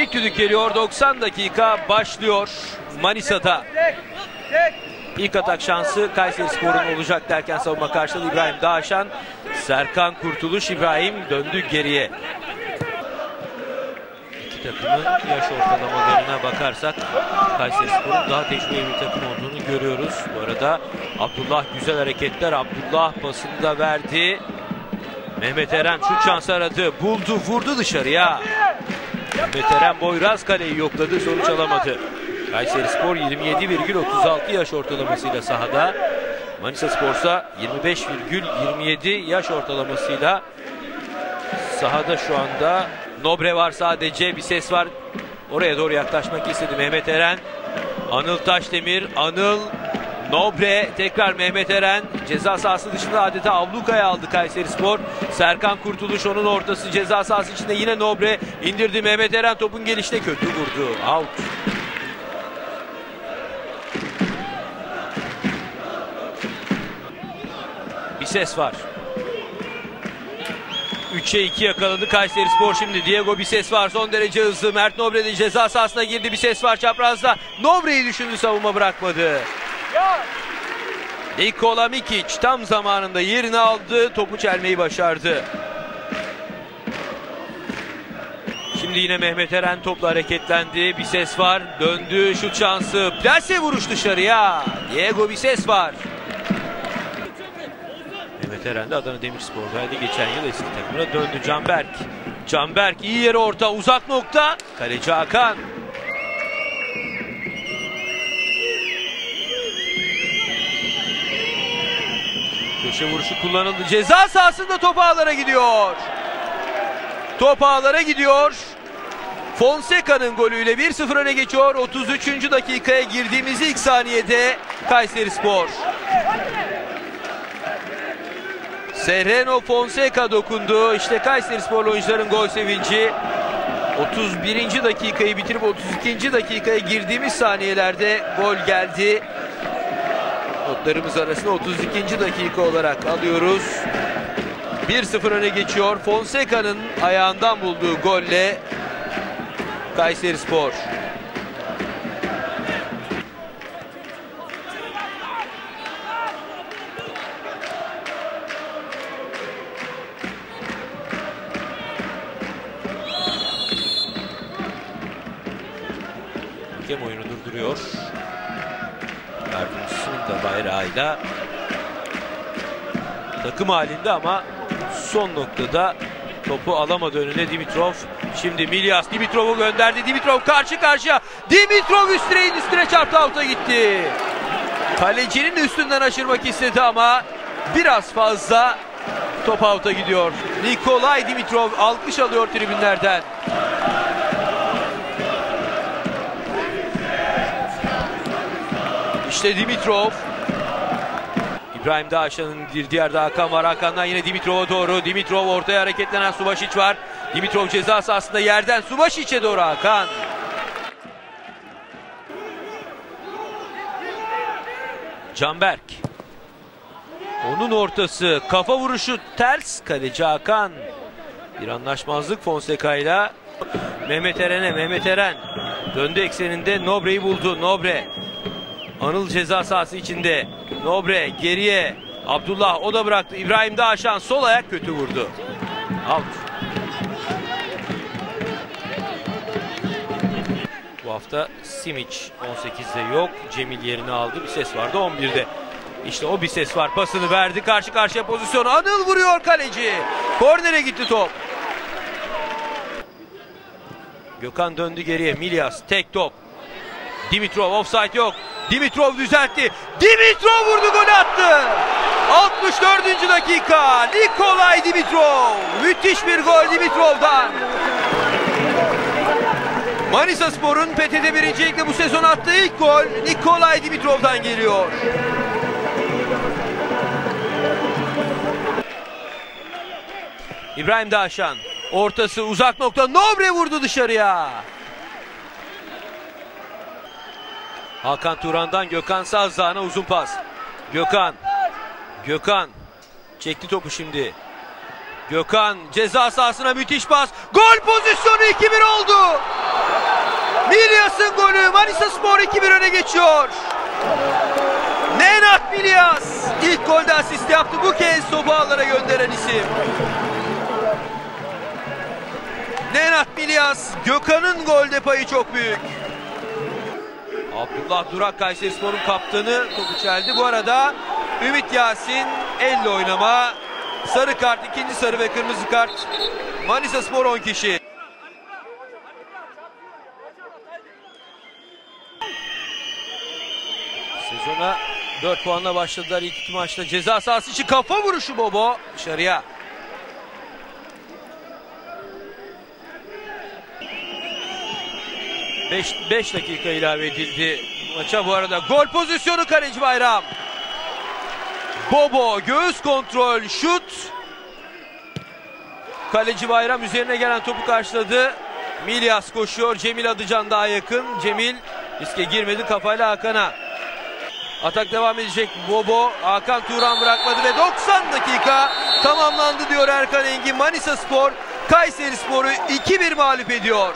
İlk düdük geliyor. 90 dakika başlıyor Manisa'da. İlk atak şansı Kayseri Spor'un olacak derken savunma karşıladı İbrahim Dağaşan. Serkan Kurtuluş İbrahim döndü geriye. İki takımın yaş ortalamalarına bakarsak Kayseri Spor'un daha tecrübeli bir takım olduğunu görüyoruz. Bu arada Abdullah güzel hareketler. Abdullah pasını da verdi. Mehmet Eren şut şansı aradı. Buldu vurdu dışarıya. Mehmet Eren Boyraz kaleyi yokladı sonuç alamadı. Kayseri Spor 27,36 yaş ortalamasıyla sahada. Manisa Spor'sa 25,27 yaş ortalamasıyla sahada şu anda. Nobre var sadece bir ses var. Oraya doğru yaklaşmak istedi Mehmet Eren. Anıl Taşdemir, Anıl Nobre tekrar Mehmet Eren ceza sahası dışında adeta ablukaya aldı Kayseri Spor. Serkan Kurtuluş onun ortası ceza sahası içinde yine Nobre indirdi Mehmet Eren topun gelişine kötü vurdu. Out. Bir ses var. 3'e 2 yakaladı Kayseri Spor şimdi. Diego bir ses var. Son derece hızlı. Mert Nobre de ceza sahasına girdi. Bir ses var çaprazda. Nobre'yi düşündü savunma bırakmadı. Nikola Mikic tam zamanında yerini aldı. Topu çelmeyi başardı. Şimdi yine Mehmet Eren topla hareketlendi. Bir ses var. Döndü. Şut şansı. Plase vuruş dışarıya. Diego bir ses var. Mehmet Eren de Adana Demirspor'daydı. Geçen yıl eski takımına döndü Canberk. Canberk iyi yere orta uzak nokta. Kaleci Hakan. Köşe vuruşu kullanıldı. Ceza sahasında top ağlara gidiyor. Top ağlara gidiyor. Fonseca'nın golüyle 1-0 öne geçiyor. 33. dakikaya girdiğimiz ilk saniyede Kayseri Spor. Sereno Fonseca dokundu. İşte Kayseri Spor oyuncuların gol sevinci. 31. dakikayı bitirip 32. dakikaya girdiğimiz saniyelerde gol geldi. Notlarımız arasında 32. dakika olarak alıyoruz. 1-0 öne geçiyor. Fonseca'nın ayağından bulduğu golle Kayseri Spor. Hakem oyunu durduruyor. Yardımcısının da bayrağıyla takım halinde ama son noktada topu alamadı önüne Dimitrov. Şimdi Milyas Dimitrov'u gönderdi. Dimitrov karşı karşıya. Dimitrov üstüne indi üstüne çarptı alta gitti. Kalecinin üstünden aşırmak istedi ama biraz fazla top out'a gidiyor. Nikolay Dimitrov alkış alıyor tribünlerden. İşte Dimitrov. İbrahim Dağaşan'ın bir diğer de Hakan var. Hakan'dan yine Dimitrov'a doğru. Dimitrov ortaya hareketlenen Subaşiç var. Dimitrov ceza sahasında yerden Subaşiç'e doğru Hakan. Canberk. Onun ortası. Kafa vuruşu ters. Kaleci Hakan. Bir anlaşmazlık Fonseca ile. Mehmet Eren'e. Mehmet Eren. Döndü ekseninde Nobre'yi buldu. Nobre. Anıl ceza sahası içinde. Nobre geriye. Abdullah o da bıraktı. İbrahim Dağaşan sol ayak kötü vurdu. Out. Bu hafta Simic 18'de yok. Cemil yerini aldı. Bir ses vardı 11'de. İşte o bir ses var. Pasını verdi. Karşı karşıya pozisyon. Anıl vuruyor kaleci. Kornere gitti top. Gökhan döndü geriye. Milyas tek top. Dimitrov offside yok. Dimitrov düzeltti. Dimitrov vurdu gol attı. 64. dakika. Nikolay Dimitrov. Müthiş bir gol Dimitrov'dan. Manisa Spor'un PTT birincilikle bu sezon attığı ilk gol Nikolay Dimitrov'dan geliyor. İbrahim Dağşan ortası uzak nokta Nobre vurdu dışarıya. Hakan Turan'dan Gökhan Sazdağ'ına uzun pas. Gökhan. Gökhan. Çekti topu şimdi. Gökhan ceza sahasına müthiş pas. Gol pozisyonu 2-1 oldu. Milyas'ın golü Manisa Spor 2-1 öne geçiyor. Nenat Milyas ilk golde asist yaptı. Bu kez topu ağlara gönderen isim. Nenat Milyas, Gökhan'ın golde payı çok büyük. Abdullah Durak Kayserispor'un kaptanı topu çeldi. Bu arada Ümit Yasin elle oynama. Sarı kart, ikinci sarı ve kırmızı kart. Manisa Spor 10 kişi. Sezona 4 puanla başladılar ilk iki maçta. Ceza sahası için kafa vuruşu Bobo dışarıya. Beş, beş dakika ilave edildi maça. Bu arada gol pozisyonu kaleci Bayram. Bobo göğüs kontrol şut. Kaleci Bayram üzerine gelen topu karşıladı. Milyas koşuyor. Cemil Adıcan daha yakın. Cemil riske girmedi kafayla Hakan'a. Atak devam edecek. Bobo Hakan Turan bırakmadı ve 90 dakika tamamlandı diyor Erkan Engin. Manisa Spor Kayseri Spor'u 2-1 mağlup ediyor.